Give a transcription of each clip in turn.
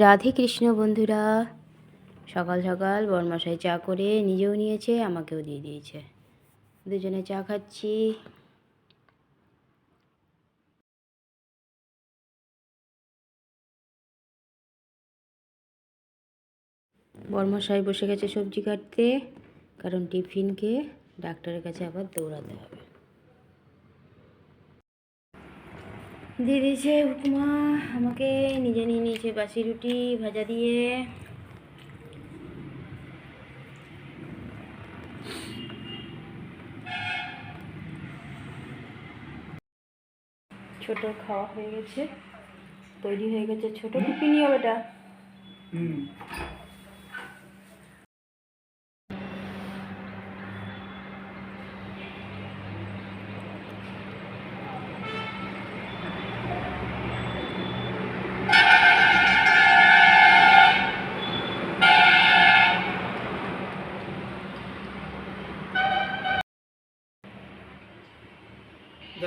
রাধে কৃষ্ণ বন্ধুরা। সকাল সকাল বরমশাই চা করে নিজেও নিয়েছে, আমাকেও দিয়ে দিয়েছে। দুজনে চা খাচ্ছি। বরমশাই বসে গেছে সবজি কাটতে, কারণ টিফিনকে ডাক্তারের কাছে আবার দৌড়াতে হবে। দিয়ে দিয়েছে উপমা আমাকে নিজে নিয়ে নিয়েছে, বাসি রুটি ভাজা দিয়ে। ছোট খাওয়া হয়ে গেছে, তৈরি হয়ে গেছে ছোট টিফিনই হবে এটা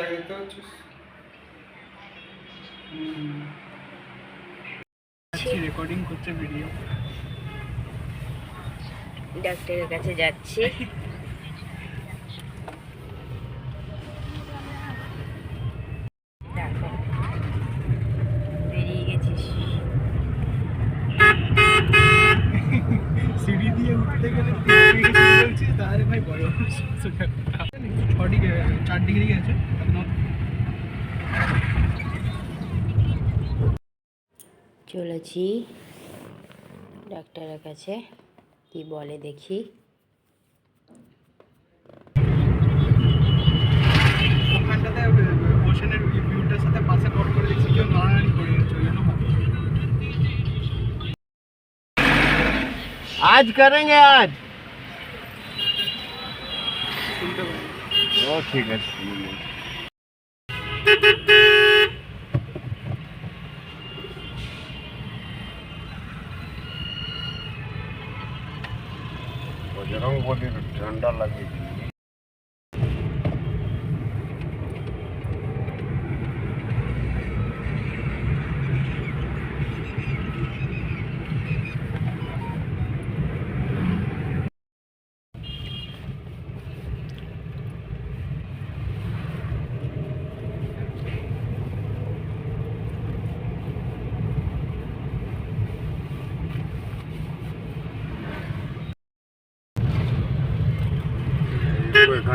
জায়গাতে হচ্ছিস রেকর্ডিং করছে ভিডিও ডাক্তারের কাছে যাচ্ছি দেখো বেরিয়ে গেছিস সিঁড়ি দিয়ে উঠতে গেলে বলছি তাহলে ভাই বড় চার ডিগ্রি গেছে এখন চলেছি ডাক্তারের কাছে কি বলে দেখি ওখানটাতে ওশানের ভিউটার সাথে পাশে কট করে দেখছি কেউ নড়ানড়ি করে গেছে ওই জন্য ভালো। आज करेंगे आज শুনতে পাই ओ ठीक है बजरंग बोली तो ठंडा लगेगी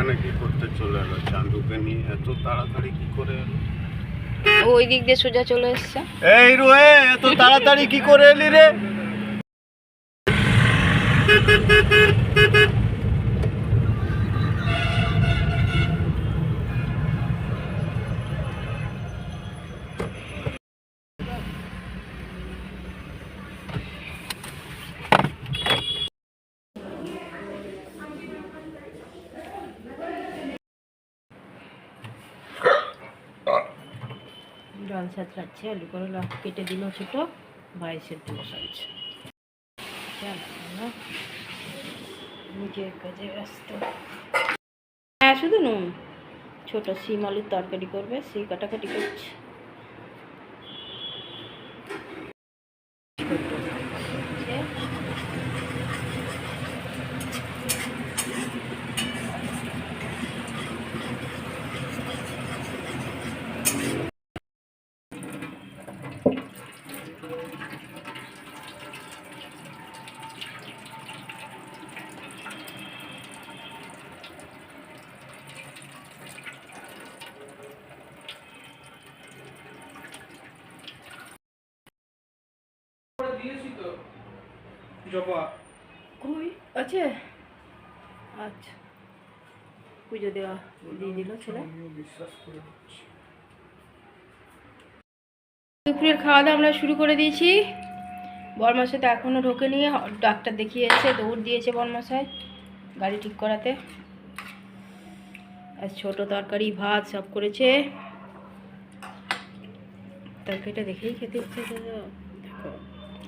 তো এখানে কি করতে চলে এলো? চান্দুকে নিয়ে এত তাড়াতাড়ি কি করে এলো? ওই দিক দিয়ে সোজা চলে এসছে। এই রুয়ে এত তাড়াতাড়ি কি করে এলি রে? ডাল ছাত্রাচ্ছে আলু করলা কেটে দিল ছোট বাইশের সেদ্ধ বসাচ্ছে নিজের কাজে ব্যস্ত। হ্যাঁ শুধু নুন। ছোটো শিম আলুর তরকারি করবে সেই কাটাকাটি করছে। দিয়েছি তো। জবা। কই? আছে? আচ্ছা। পুজো দেওয়া দিয়ে দিল ছেলে। বিশ্বাস করে দুপুরের খাওয়া দাওয়া আমরা শুরু করে দিয়েছি। বরমাসে তো এখনও ঢোকেনি। ডাক্তার দেখিয়ে এসে দৌড় দিয়েছে বরমাসায় গাড়ি ঠিক করাতে। আর ছোট তরকারি ভাত সব করেছে। তরকারিটা দেখেই খেতে ইচ্ছে দেখো।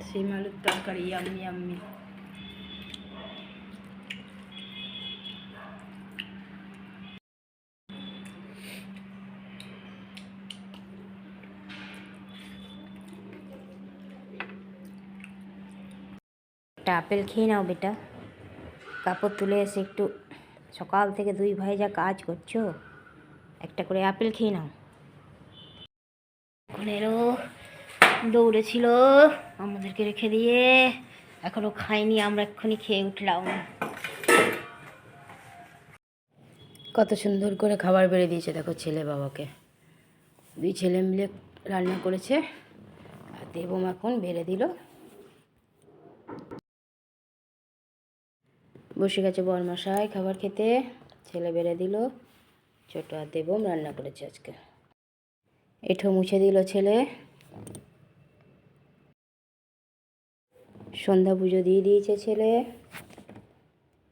সিম, আলুর তরকারি ইয়াম্মি ইয়াম্মি। একটা আপেল খেয়ে নাও বেটা। কাপড় তুলে এসে একটু সকাল থেকে দুই ভাই যা কাজ করছ, একটা করে আপেল খেয়ে নাও। এখন এরও দৌড়েছিল। আমাদেরকে রেখে দিয়ে এখনও খাইনি, আমরা এক্ষুনি খেয়ে উঠলাম। কত সুন্দর করে খাবার বেড়ে দিয়েছে দেখো ছেলে বাবাকে। দুই ছেলে মিলে রান্না করেছে, আর দেবম এখন বেড়ে দিল। বসে গেছে বরমশাই খাবার খেতে, ছেলে বেড়ে দিল, ছোট আর দেবম রান্না করেছে আজকে। এঠো মুছে দিল ছেলে। সন্ধ্যা পুজো দিয়ে দিয়েছে ছেলে।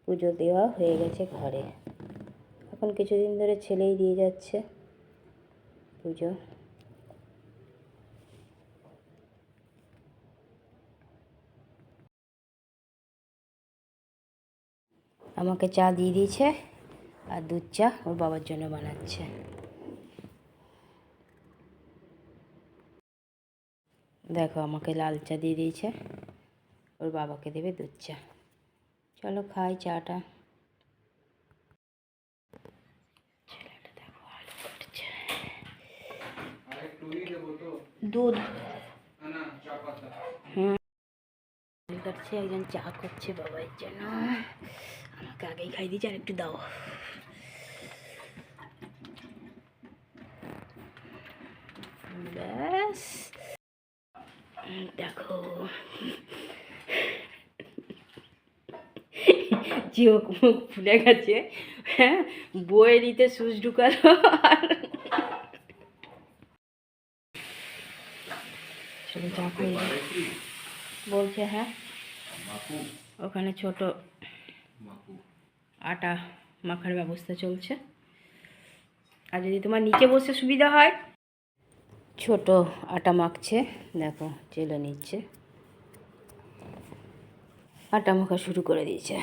পুজো দেওয়া হয়ে গেছে ঘরে। এখন কিছুদিন ধরে ছেলেই দিয়ে যাচ্ছে পুজো। আমাকে চা দিয়ে দিয়েছে আর দুধ চা ওর বাবার জন্য বানাচ্ছে। দেখো, আমাকে লাল চা দিয়ে দিয়েছে। ওর বাবাকে দেবে দুধ চা। চলো খাই চাটা। দেখো দুধ। হুম। কাটছে একজন চা করছে বাবার জন্য আমাকে আগেই খাই দিয়েছে আর একটু দাও। ব্যাস। উম, দেখো চোখ মুখ ফুলে গেছে। হ্যাঁ বয়ে নিতে সুচ ঢুকালো আর। বলছে হ্যাঁ ওখানে ছোট আটা মাখার ব্যবস্থা চলছে। আর যদি তোমার নিচে বসে সুবিধা হয় ছোট আটা মাখছে। দেখো, চেলে নিচ্ছে। আটা মাখা শুরু করে দিয়েছে।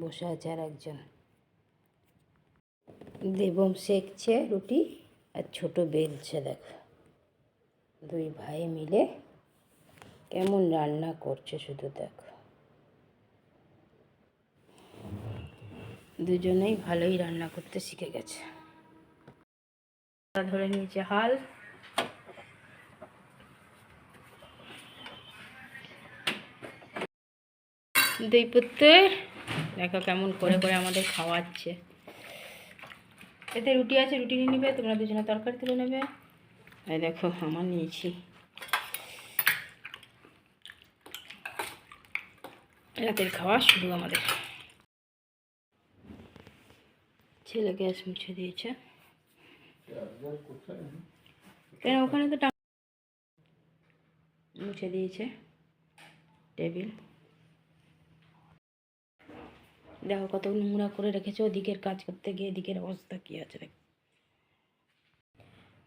বসে আছে আর একজন। দেবম সেকছে রুটি আর ছোট বেলছে, দেখো। দুই ভাই মিলে কেমন রান্না করছে শুধু দেখো। দুজনেই ভালোই রান্না করতে শিখে গেছে। ধরে নিয়েছে, হাল। দুই পুত্রের দেখো কেমন করে করে আমাদের খাওয়াচ্ছে। এতে রুটি আছে, রুটি নিয়ে নেবে, তোমরা দুজনে তরকারি তুলে নেবে। এই দেখো, আমার নিয়েছি। রাতের খাওয়া শুরু আমাদের। ছেলে গ্যাস মুছে দিয়েছে। কেন, ওখানে তো মুছে দিয়েছে টেবিল। দেখো কত নোংরা করে রেখেছে, ওদিকের কাজ করতে গিয়ে এদিকের অবস্থা কী আছে দেখ।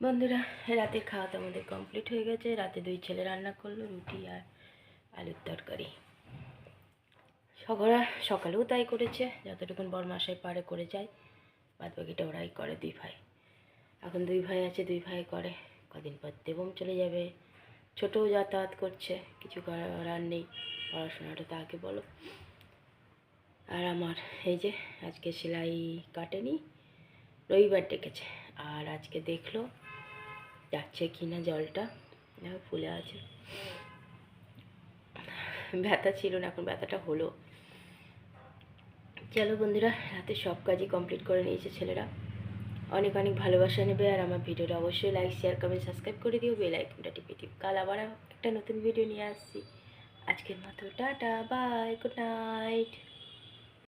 বন্ধুরা রাতের খাওয়া তো আমাদের কমপ্লিট হয়ে গেছে। রাতে দুই ছেলে রান্না করল, রুটি আর আলুর তরকারি। সকালে সকালেও তাই করেছে, যতটুকুন বরমাসায় পারে করে যায় বাদ বাকিটা ওরাই করে দুই ভাই। এখন দুই ভাই আছে, দুই ভাই করে, কদিন পর দেবম চলে যাবে। ছোটও যাতায়াত করছে, কিছু করার নেই, পড়াশোনাটা তাকে বলো। আর আমার এই যে আজকে সেলাই কাটেনি, রবিবার ডেকেছে। আর আজকে দেখল যাচ্ছে কি না জলটা ফুলে আছে। ব্যথা ছিল না, এখন ব্যথাটা হলো। চলো বন্ধুরা, রাতে সব কাজই কমপ্লিট করে নিয়েছে ছেলেরা। অনেক অনেক ভালোবাসা নেবে, আর আমার ভিডিওটা অবশ্যই লাইক শেয়ার কমেন্ট সাবস্ক্রাইব করে দিও। বেল আইকনটা টিপে টিপ কাল আবার একটা নতুন ভিডিও নিয়ে আসছি। আজকের মতো টাটা বাই গুড নাইট